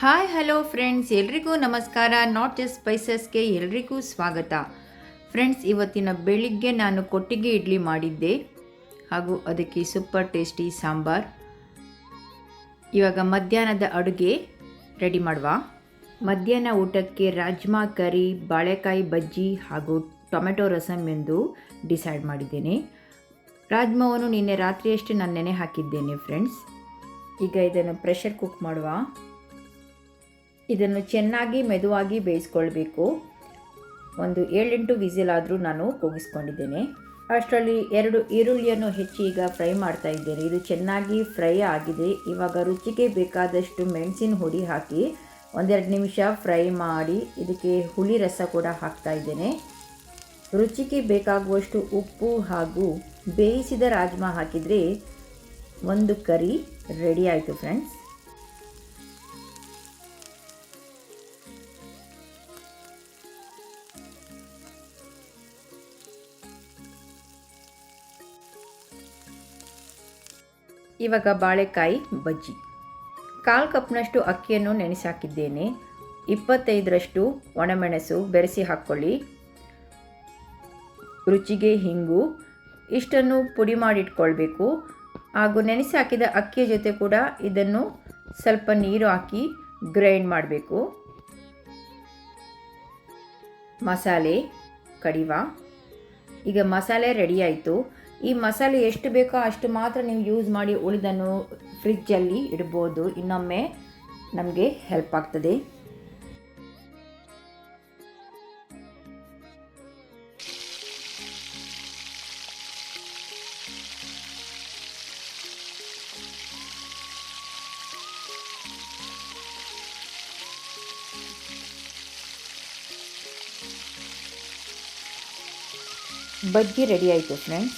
Hi hello friends ಎಲ್ರಿಗೂ ನಮಸ್ಕಾರ. Not just ಸ್ಪೈಸಸ್ಗೆ ಎಲ್ರಿಗೂ ಸ್ವಾಗತ. ಫ್ರೆಂಡ್ಸ್ ಇವತ್ತಿನ ಬೆಳಿಗ್ಗೆ ನಾನು ಕೊಟ್ಟಿಗೆ ಇಡ್ಲಿ ಮಾಡಿದ್ದೆ. ಹಾಗೂ ಅದಕ್ಕೆ ಸೂಪರ್ ಟೇಸ್ಟಿ ಸಾಂಬಾರ್. ಇವಾಗ ಮಧ್ಯಾಹ್ನದ ಅಡುಗೆ ರೆಡಿ ಮಾಡುವ. ಮಧ್ಯಾಹ್ನ ಊಟಕ್ಕೆ ರಾಜ್ಮಾ ಕರಿ, ಬಾಳೆಕಾಯಿ ಬಜ್ಜಿ ಹಾಗೂ ಟೊಮೆಟೊ ರಸಮ್ ಎಂದು ಡಿಸೈಡ್ ಮಾಡಿದ್ದೇನೆ. ರಾಜ್ಮಾವನ್ನು ನಿನ್ನೆ ರಾತ್ರಿಯಷ್ಟೇ ನಾನು ನೆನೆ ಹಾಕಿದ್ದೇನೆ ಫ್ರೆಂಡ್ಸ್ ಈಗ ಇದನ್ನು ಪ್ರೆಷರ್ ಕುಕ್ ಮಾಡುವ. ಇದನ್ನು ಚೆನ್ನಾಗಿ ಮೆದುವಾಗಿ ಬೇಯಿಸ್ಕೊಳ್ಬೇಕು. ಒಂದು ಏಳೆಂಟು ವಿಸಿಲ್ ಆದರೂ ನಾನು ಕೂಗಿಸ್ಕೊಂಡಿದ್ದೇನೆ. ಅಷ್ಟರಲ್ಲಿ ಎರಡು ಈರುಳ್ಳಿಯನ್ನು ಹೆಚ್ಚಿ ಈಗ ಫ್ರೈ ಮಾಡ್ತಾ ಇದ್ದೇನೆ. ಇದು ಚೆನ್ನಾಗಿ ಫ್ರೈ ಆಗಿದೆ. ಇವಾಗ ರುಚಿಗೆ ಬೇಕಾದಷ್ಟು ಮೆಣಸಿನ ಹುಡಿ ಹಾಕಿ ಒಂದೆರಡು ನಿಮಿಷ ಫ್ರೈ ಮಾಡಿ ಇದಕ್ಕೆ ಹುಳಿ ರಸ ಕೂಡ ಹಾಕ್ತಾ ಇದ್ದೇನೆ. ರುಚಿಗೆ ಬೇಕಾಗುವಷ್ಟು ಉಪ್ಪು ಹಾಗೂ ಬೇಯಿಸಿದ ರಾಜ್ಮಾ ಹಾಕಿದರೆ ಒಂದು ಕರಿ ರೆಡಿ ಆಯಿತು ಫ್ರೆಂಡ್ಸ್. ಇವಾಗ ಬಾಳೆಕಾಯಿ ಬಜ್ಜಿ. ಕಾಲು ಕಪ್ನಷ್ಟು ಅಕ್ಕಿಯನ್ನು ನೆನೆಸಾಕಿದ್ದೇನೆ. ಇಪ್ಪತ್ತೈದರಷ್ಟು ಒಣಮೆಣಸು ಬೆರೆಸಿ ಹಾಕ್ಕೊಳ್ಳಿ ರುಚಿಗೆ ಹಿಂಗು. ಇಷ್ಟನ್ನು ಪುಡಿ ಮಾಡಿಟ್ಕೊಳ್ಬೇಕು. ಹಾಗೂ ನೆನೆಸಿ ಹಾಕಿದ ಅಕ್ಕಿಯ ಜೊತೆ ಕೂಡ ಇದನ್ನು ಸ್ವಲ್ಪ ನೀರು ಹಾಕಿ ಗ್ರೈಂಡ್ ಮಾಡಬೇಕು. ಮಸಾಲೆ, ಕಡಿವ. ಈಗ ಮಸಾಲೆ ರೆಡಿ ಆಯಿತು. ಈ ಮಸಾಲೆ ಎಷ್ಟು ಬೇಕೋ ಅಷ್ಟು ಮಾತ್ರ ನೀವು ಯೂಸ್ ಮಾಡಿ ಉಳಿದನ್ನು ಫ್ರಿಜ್ಜಲ್ಲಿ ಇಡ್ಬೋದು. ಇನ್ನೊಮ್ಮೆ ನಮಗೆ ಹೆಲ್ಪ್ ಆಗ್ತದೆ. ಬಜ್ಜಿ ರೆಡಿ ಆಯಿತು friends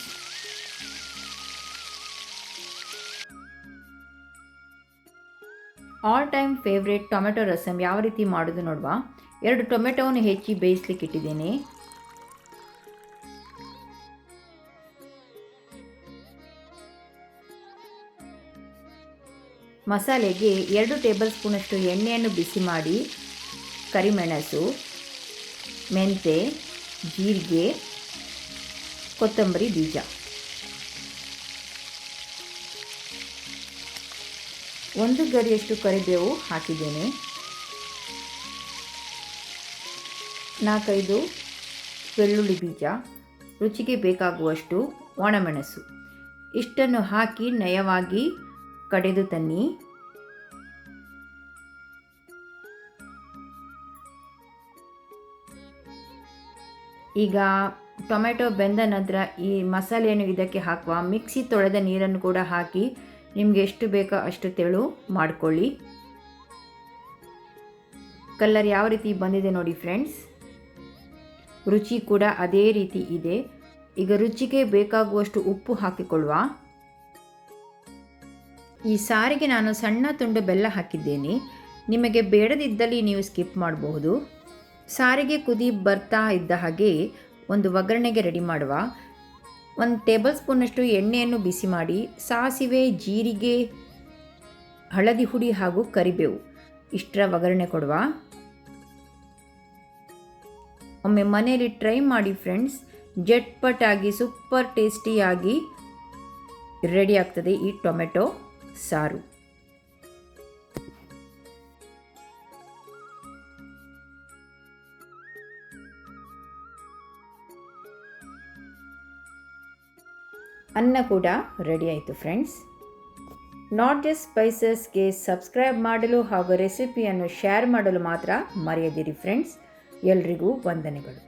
all time favourite tomato rasam ಯಾವ ರೀತಿ ಮಾಡೋದು ನೋಡುವ? ಎರಡು ಟೊಮೆಟೊವನ್ನು ಹೆಚ್ಚಿ ಬೇಯಿಸ್ಲಿಕ್ಕೆ ಇಟ್ಟಿದ್ದೀನಿ. ಮಸಾಲೆಗೆ ಎರಡು ಟೇಬಲ್ ಸ್ಪೂನಷ್ಟು ಎಣ್ಣೆಯನ್ನು ಬಿಸಿ ಮಾಡಿ, ಕರಿಮೆಣಸು ಮೆಂತೆ ಜೀರಿಗೆ, ಕೊತ್ತಂಬರಿ ಬೀಜ. ಒಂದು ಗರಿಯಷ್ಟು ಕರಿಬೇವು ಹಾಕಿದ್ದೇನೆ. ನಾಲ್ಕೈದು ಬೆಳ್ಳುಳ್ಳಿ ಬೀಜ, ರುಚಿಗೆ ಬೇಕಾಗುವಷ್ಟು ಒಣಮೆಣಸು. ಇಷ್ಟನ್ನು ಹಾಕಿ ನಯವಾಗಿ ಕಡೆದು ತನ್ನಿ. ಈಗ ಟೊಮೆಟೊ ಬೆಂದ ನಂತರ ಈ ಮಸಾಲೆಯನ್ನು ಇದಕ್ಕೆ ಹಾಕುವ ಮಿಕ್ಸಿ ತೊಳೆದ ನೀರನ್ನು ಕೂಡ ಹಾಕಿ ನಿಮಗೆ ಎಷ್ಟು ಬೇಕೋ ಅಷ್ಟು ತೆಳು ಮಾಡಿಕೊಳ್ಳಿ. ಕಲ್ಲರ್ ಯಾವ ರೀತಿ ಬಂದಿದೆ ನೋಡಿ ಫ್ರೆಂಡ್ಸ್ ರುಚಿ ಕೂಡ ಅದೇ ರೀತಿ ಇದೆ. ಈಗ ರುಚಿಗೆ ಬೇಕಾಗುವಷ್ಟು ಉಪ್ಪು ಹಾಕಿಕೊಳ್ಳುವ. ಈ ಸಾರಿಗೆ ನಾನು ಸಣ್ಣ ತುಂಡು ಬೆಲ್ಲ ಹಾಕಿದ್ದೇನೆ. ನಿಮಗೆ ಬೇಡದಿದ್ದಲ್ಲಿ ನೀವು ಸ್ಕಿಪ್ ಮಾಡಬಹುದು. ಸಾರಿಗೆ ಕುದಿ ಬರ್ತಾ ಇದ್ದ ಹಾಗೆ ಒಂದು ಒಗ್ಗರಣೆಗೆ ರೆಡಿ ಮಾಡುವ. ಒಂದು ಟೇಬಲ್ ಸ್ಪೂನಷ್ಟು ಎಣ್ಣೆಯನ್ನು ಬಿಸಿ ಮಾಡಿ, ಸಾಸಿವೆ, ಜೀರಿಗೆ, ಹಳದಿ ಹುಡಿ ಹಾಗೂ ಕರಿಬೇವು ಇಷ್ಟರ ಒಗ್ಗರಣೆ ಕೊಡುವ. ಒಮ್ಮೆ ಮನೆಯಲ್ಲಿ ಟ್ರೈ ಮಾಡಿ ಫ್ರೆಂಡ್ಸ್ ಜಟ್ಪಟಾಗಿ ಸೂಪರ್ ಟೇಸ್ಟಿಯಾಗಿ ರೆಡಿ ಆಗ್ತದೆ ಈ ಟೊಮೆಟೊ ಸಾರು. ಅನ್ನ ಕೂಡ ರೆಡಿ ಆಯಿತು ಫ್ರೆಂಡ್ಸ್ ನಾಟ್ ಜಸ್ಟ್ ಸ್ಪೈಸಸ್ಗೆ ಸಬ್ಸ್ಕ್ರೈಬ್ ಮಾಡಲು ಹಾಗೂ ರೆಸಿಪಿಯನ್ನು ಶೇರ್ ಮಾಡಲು ಮಾತ್ರ ಮರೆಯದಿರಿ ಫ್ರೆಂಡ್ಸ್ ಎಲ್ರಿಗೂ ವಂದನೆಗಳು.